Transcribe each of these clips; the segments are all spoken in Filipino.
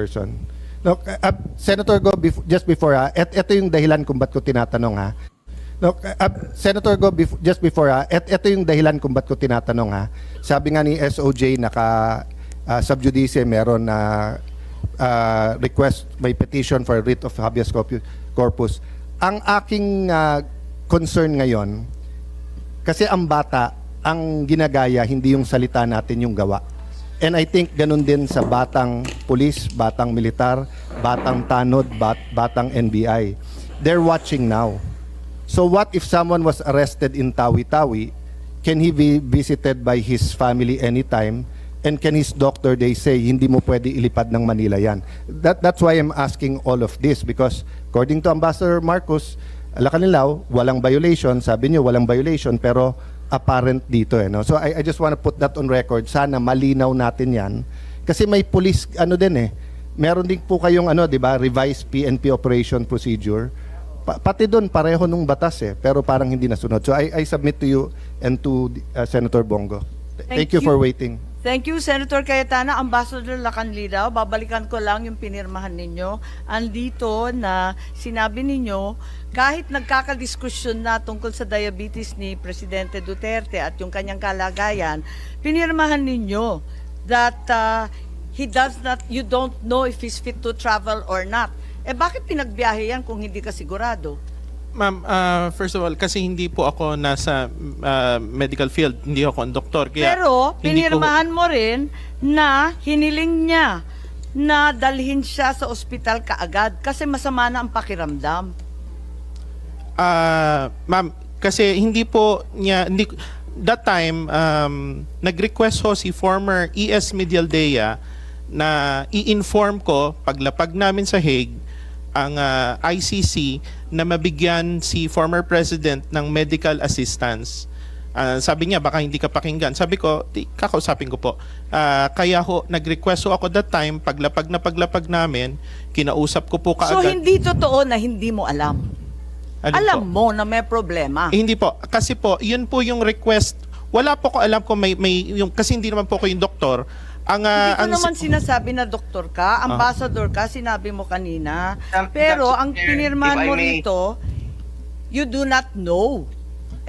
person. No, uh, Senator Go, bef- just before ha, et, ito yung dahilan kung ba't ko tinatanong ha. No, uh, Senator Go, bef- just before ha, et, ito yung dahilan kung ba't ko tinatanong ha. Sabi nga ni SOJ, naka uh, subjudice, meron na uh, request, may petition for writ of habeas corpu- corpus. Ang aking uh, concern ngayon, kasi ang bata, ang ginagaya, hindi yung salita natin yung gawa. And I think ganun din sa batang pulis, batang militar, batang tanod, bat, batang NBI. They're watching now. So what if someone was arrested in Tawi-Tawi? Can he be visited by his family anytime? And can his doctor, they say, hindi mo pwede ilipad ng Manila yan. That, that's why I'm asking all of this because according to Ambassador Marcos, Alacanilao, walang violation. Sabi niyo, walang violation, pero apparent dito. Eh, no? So I, I just want to put that on record. Sana malinaw natin yan. Kasi may police, ano din eh, meron din po kayong ano, 'di ba, revised PNP operation procedure. Pa- pati doon pareho nung batas eh, pero parang hindi nasunod. So I, I submit to you and to uh, Senator Bongo. Th- Thank, Thank you for you. waiting. Thank you, Senator Cayetana. Ambassador Lacanlidaw, babalikan ko lang yung pinirmahan ninyo. Andito na sinabi ninyo, kahit nagkakadiskusyon na tungkol sa diabetes ni Presidente Duterte at yung kanyang kalagayan, pinirmahan ninyo that uh, he does not, you don't know if he's fit to travel or not. Eh bakit pinagbiyahe yan kung hindi ka sigurado? Ma'am, ah, first of all, kasi hindi po ako nasa ah, medical field, hindi ako ang doktor. Kaya Pero hindi ko- pinirmahan mo rin na hiniling niya na dalhin siya sa ospital kaagad kasi masama na ang pakiramdam. Ah, ma'am, kasi hindi po niya hindi that time um, nag-request ho si former ES Medialdea na i-inform ko paglapag namin sa Hague ang ah, ICC na mabigyan si former president ng medical assistance. Ah, sabi niya baka hindi ka pakinggan. Sabi ko, di, kakausapin ko po. Ah, kaya ho nag-request ho ako that time paglapag na paglapag namin, kinausap ko po kaagad. So hindi totoo na hindi mo alam. Ano alam po? mo na may problema. Eh, hindi po. Kasi po, yun po yung request. Wala po ko alam kung may, may yung, kasi hindi naman po ko yung doktor. Ang, Hindi ah, ko ang, naman sinasabi na doktor ka, ambassador ka, sinabi mo kanina. Um, Pero Dr. ang pinirmahan I mo may- rito, you do not know.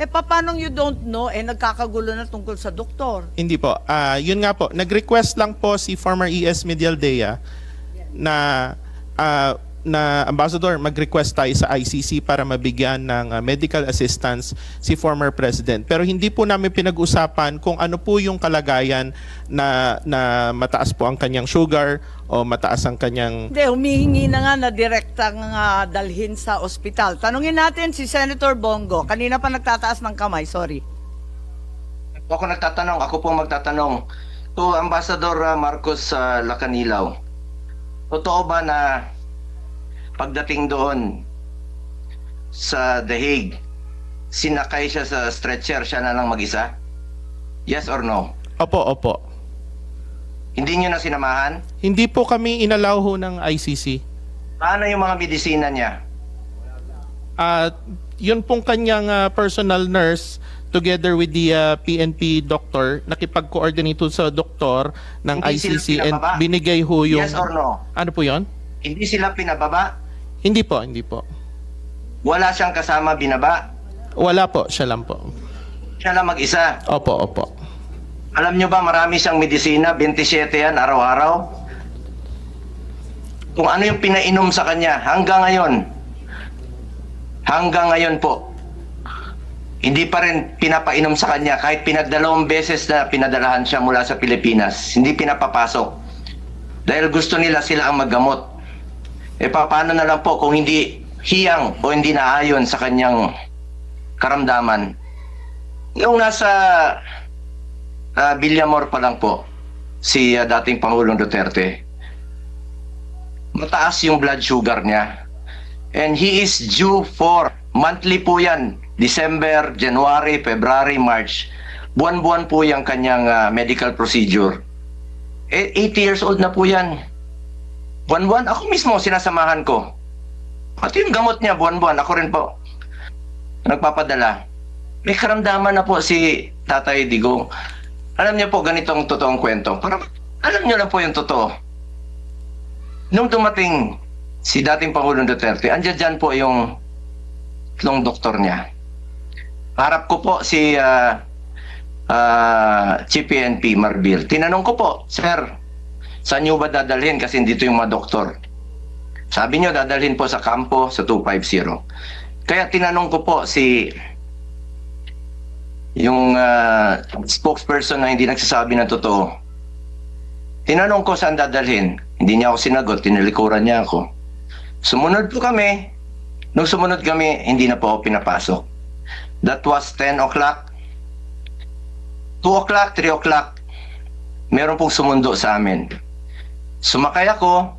Eh paano you don't know, eh nagkakagulo na tungkol sa doktor. hindi po. Ah, yun nga po. Nag-request lang po si former ES Medialdea na ah, na ambassador mag-request tayo sa ICC para mabigyan ng ah, medical assistance si former president. Pero hindi po namin pinag-usapan kung ano po yung kalagayan na na mataas po ang kanyang sugar o mataas ang kanyang Hindi, humihingi na nga na direktang ah, dalhin sa ospital. Tanungin natin si Senator Bongo. Kanina pa nagtataas ng kamay, sorry. Ako nagtatanong, ako po magtatanong. To Ambassador uh, Marcos uh, Lacanilaw, totoo ba na pagdating doon sa The Hague, sinakay siya sa stretcher, siya na lang mag-isa? Yes or no? Opo, opo. Hindi niyo na sinamahan? Hindi po kami inalaw ho ng ICC. Paano yung mga medisina niya? At yun pong kanyang ah, personal nurse together with the ah, PNP doctor nakipag-coordinate ho sa doktor ng Hindi sila ICC and pinababa? binigay ho yung Yes or no? Ano po 'yon? Hindi sila pinababa? Hindi po, hindi po. Wala siyang kasama binaba? Wala po, siya lang po. Siya lang mag-isa? Opo, opo. Alam nyo ba marami siyang medisina, 27 yan araw-araw? Kung ano yung pinainom sa kanya hanggang ngayon, hanggang ngayon po, hindi pa rin pinapainom sa kanya kahit pinagdalawang beses na pinadalahan siya mula sa Pilipinas. Hindi pinapapasok. Dahil gusto nila sila ang maggamot. E pa- paano na lang po kung hindi hiyang o hindi naayon sa kanyang karamdaman. Yung nasa Ah, Villamor pa lang po, si ah, dating Pangulong Duterte. Mataas yung blood sugar niya. And he is due for, monthly po yan, December, January, February, March. Buwan-buwan po yung kanyang ah, medical procedure. Eh, 80 years old na po yan. Buwan-buwan, ako mismo sinasamahan ko. Pati yung gamot niya, buwan-buwan, ako rin po. Nagpapadala. May karamdaman na po si Tatay Digong. Alam niyo po, ganitong totoong kwento. Para alam niyo lang po yung totoo. Nung dumating si dating Pangulong Duterte, andyan dyan po yung tatlong doktor niya. Harap ko po si ah, ah, Chief PNP Marbil. Tinanong ko po, Sir, saan niyo ba dadalhin? Kasi dito yung mga doktor. Sabi niyo dadalhin po sa kampo sa 250. Kaya tinanong ko po si yung ah, spokesperson na hindi nagsasabi ng totoo. Tinanong ko saan dadalhin. Hindi niya ako sinagot, tinalikuran niya ako. Sumunod po kami. Nung sumunod kami, hindi na po ako pinapasok. That was 10 o'clock. 2 o'clock, 3 o'clock. Meron pong sumundo sa amin. Sumakay ako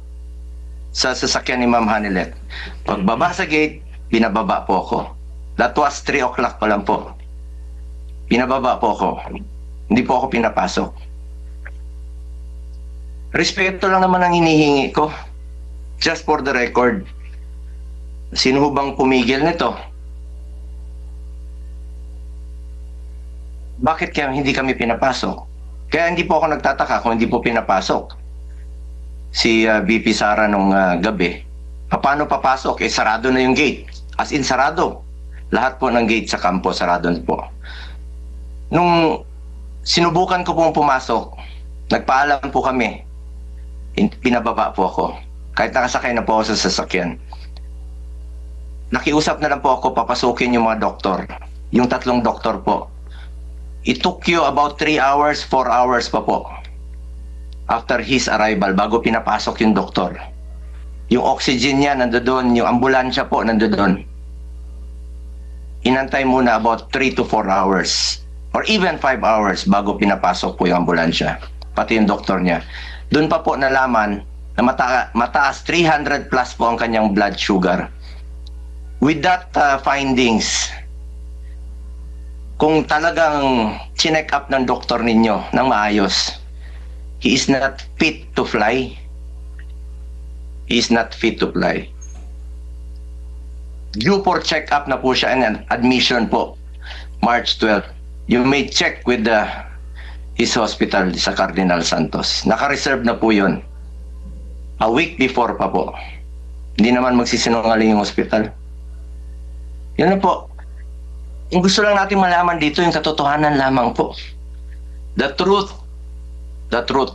sa sasakyan ni Ma'am Hanilet. Pagbaba sa gate, binababa po ako. That was 3 o'clock pa lang po. Pinababa po ako. Hindi po ako pinapasok. Respeto lang naman ang hinihingi ko. Just for the record. Sino bang pumigil nito? Bakit kaya hindi kami pinapasok? Kaya hindi po ako nagtataka kung hindi po pinapasok. Si uh, VP Sara nung uh, gabi. Paano papasok? Eh, sarado na yung gate. As in, sarado. Lahat po ng gate sa kampo, sarado na po. Nung sinubukan ko pong pumasok, nagpaalam po kami. In- Pinababa po ako. Kahit nakasakay na po ako sa sasakyan. Nakiusap na lang po ako papasukin yung mga doktor. Yung tatlong doktor po. It took you about 3 hours, 4 hours pa po. After his arrival, bago pinapasok yung doktor. Yung oxygen niya nandoon, yung ambulansya po nandoon. Inantay muna about 3 to 4 hours or even 5 hours bago pinapasok po yung ambulansya. Pati yung doktor niya. Doon pa po nalaman na mata- mataas 300 plus po ang kanyang blood sugar. With that uh, findings, kung talagang chinek up ng doktor ninyo ng maayos, he is not fit to fly. He is not fit to fly. Due for check-up na po siya and admission po, March 12. You may check with the his hospital sa Cardinal Santos. Naka-reserve na po yun. A week before pa po. Hindi naman magsisinungaling yung hospital. Yun na po. Yung gusto lang natin malaman dito, yung katotohanan lamang po. The truth. The truth.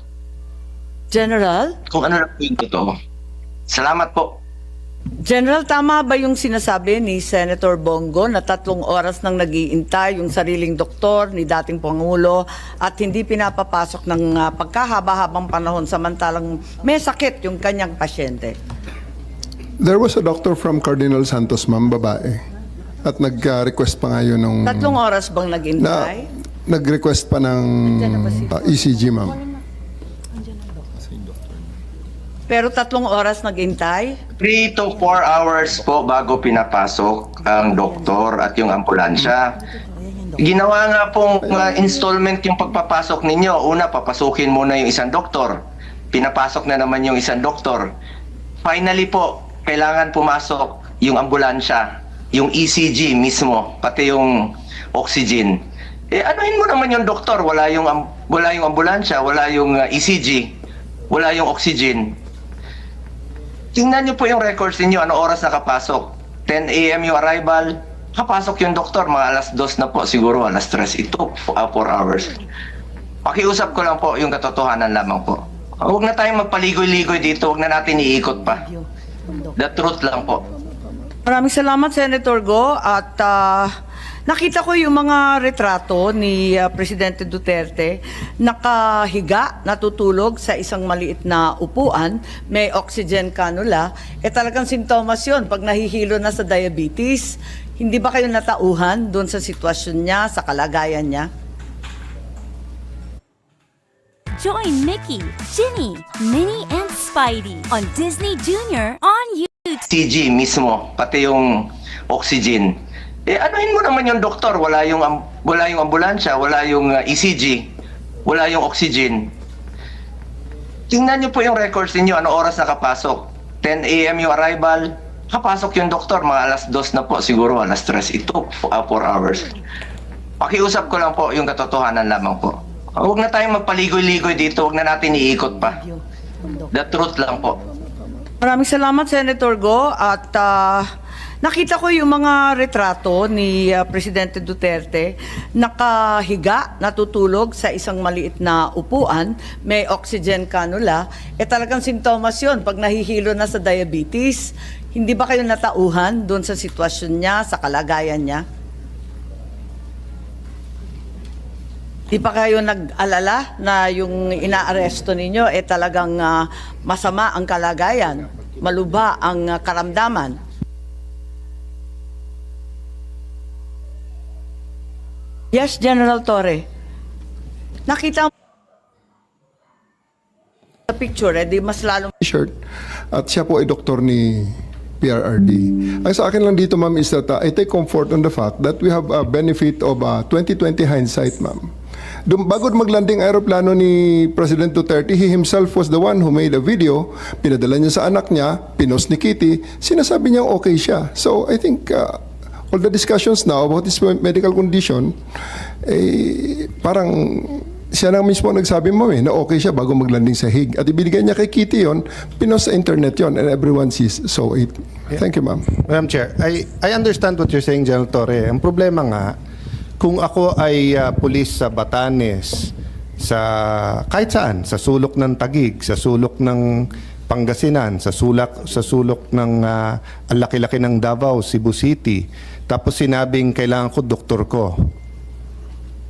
General? Kung ano lang po yung totoo. Salamat po. General, tama ba yung sinasabi ni Senator Bongo na tatlong oras nang nagiintay yung sariling doktor ni dating Pangulo at hindi pinapapasok ng ah, pagkahaba-habang panahon samantalang may sakit yung kanyang pasyente? There was a doctor from Cardinal Santos, ma'am, babae. At nag-request pa nga yun nung... Tatlong oras bang na, naghintay? nag-request pa ng uh, ECG, ma'am. Pero tatlong oras naghintay? 3 to 4 hours po bago pinapasok ang doktor at yung ambulansya. Ginawa nga pong uh, installment yung pagpapasok ninyo. Una, papasukin muna yung isang doktor. Pinapasok na naman yung isang doktor. Finally po, kailangan pumasok yung ambulansya, yung ECG mismo, pati yung oxygen. Eh anuhin mo naman yung doktor, wala yung wala yung ambulansya, wala yung uh, ECG, wala yung oxygen. Tingnan niyo po yung records ninyo, ano oras nakapasok. 10 a.m. yung arrival, kapasok yung doktor, mga alas 2 na po, siguro alas 3. It took 4 hours. Pakiusap ko lang po yung katotohanan lamang po. Huwag na tayong magpaligoy-ligoy dito, huwag na natin iikot pa. The truth lang po. Maraming salamat, Senator Go. At ah, nakita ko yung mga retrato ni ah, Presidente Duterte nakahiga, natutulog sa isang maliit na upuan, may oxygen cannula. Eh talagang sintomas yun pag nahihilo na sa diabetes. Hindi ba kayo natauhan doon sa sitwasyon niya, sa kalagayan niya? Join Mickey, Ginny, Minnie, and Spidey on Disney Junior on YouTube. CG mismo, pati yung oxygen. Eh anuhin mo naman yung doktor, wala yung wala yung ambulansya, wala yung uh, ECG, wala yung oxygen. Tingnan niyo po yung records niyo, ano oras nakapasok. 10 a.m. yung arrival, kapasok yung doktor, mga alas 2 na po, siguro alas 3. It took 4 hours. Pakiusap ko lang po yung katotohanan lamang po. Huwag na tayong magpaligoy-ligoy dito, huwag na natin iikot pa. The truth lang po. Maraming salamat, Senator Go. At ah, nakita ko yung mga retrato ni ah, Presidente Duterte nakahiga, natutulog sa isang maliit na upuan, may oxygen cannula. Eh talagang sintomas yun pag nahihilo na sa diabetes. Hindi ba kayo natauhan doon sa sitwasyon niya, sa kalagayan niya? Di pa kayo nag-alala na yung inaaresto ninyo eh talagang ah, masama ang kalagayan, maluba ang ah, karamdaman. Yes, General Torre. Nakita mo sa picture, eh, di mas lalong shirt at siya po ay doktor ni PRRD. Ang sa akin lang dito, ma'am, is that uh, I take comfort on the fact that we have a benefit of uh, 2020 hindsight, ma'am. Dum bago maglanding aeroplano ni President Duterte, he himself was the one who made a video, pinadala niya sa anak niya, pinost ni Kitty, sinasabi niya okay siya. So I think uh, all the discussions now about his medical condition, eh, parang siya na mismo nagsabi mo eh, na okay siya bago maglanding sa Hague. At ibigay niya kay Kitty yon, pinost sa internet yon, and everyone sees, saw it. Thank you, ma'am. Madam Chair, I, I understand what you're saying, General Torre. Ang problema nga, kung ako ay ah, pulis sa Batanes, sa kahit saan, sa sulok ng Tagig, sa sulok ng Pangasinan, sa sulak sa sulok ng ah, ang laki-laki ng Davao, Cebu City. Tapos sinabing kailangan ko doktor ko.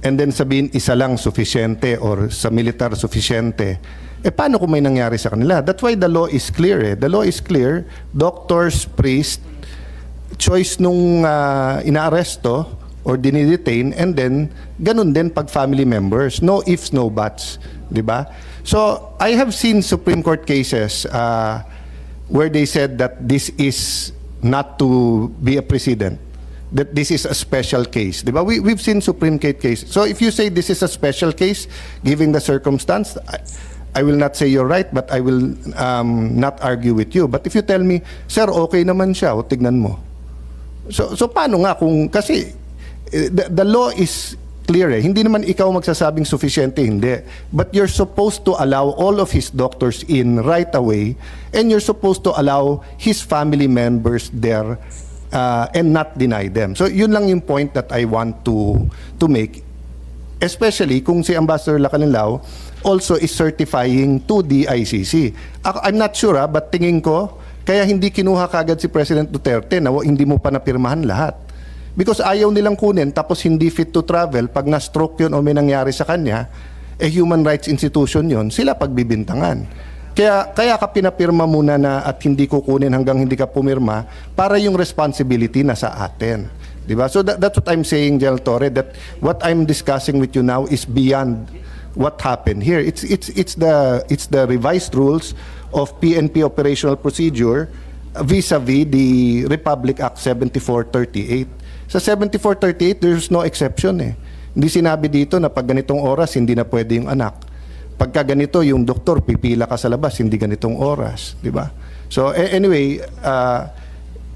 And then sabihin isa lang sufficiente or sa militar sufficiente. Eh paano kung may nangyari sa kanila? That's why the law is clear eh. The law is clear. Doctors, priest, choice nung ah, inaaresto or dinidetain and then ganun din pag family members. No ifs, no buts. Di ba? So, I have seen Supreme Court cases uh, where they said that this is not to be a precedent. That this is a special case. Di ba? We, we've seen Supreme Court case. So, if you say this is a special case, given the circumstance, I, I will not say you're right, but I will um, not argue with you. But if you tell me, sir, okay naman siya, o tignan mo. So, so paano nga kung, kasi eh, the, the law is clear eh. Hindi naman ikaw magsasabing sufficiente, hindi. But you're supposed to allow all of his doctors in right away and you're supposed to allow his family members there uh, and not deny them. So yun lang yung point that I want to to make especially kung si Ambassador Lacanilao also is certifying to the ICC. I'm not sure ah, but tingin ko, kaya hindi kinuha kagad si President Duterte na hindi mo pa napirmahan lahat. Because ayaw nilang kunin tapos hindi fit to travel pag na-stroke yun o may nangyari sa kanya, eh human rights institution yun, sila pagbibintangan. Kaya, kaya ka pinapirma muna na at hindi kukunin hanggang hindi ka pumirma para yung responsibility na sa atin. Di ba? So that, that's what I'm saying, General Torre, that what I'm discussing with you now is beyond what happened here. It's, it's, it's, the, it's the revised rules of PNP operational procedure vis-a-vis the Republic Act 7438. Sa 7438, there's no exception eh. Hindi sinabi dito na pag ganitong oras, hindi na pwede yung anak. Pagka ganito, yung doktor, pipila ka sa labas, hindi ganitong oras. Di ba? So anyway, uh,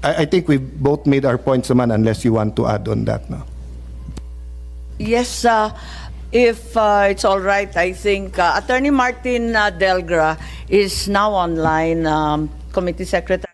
I, I think we both made our points naman unless you want to add on that. No? Yes, uh, if uh, it's all right, I think uh, Attorney Martin uh, Delgra is now online, um, Committee Secretary.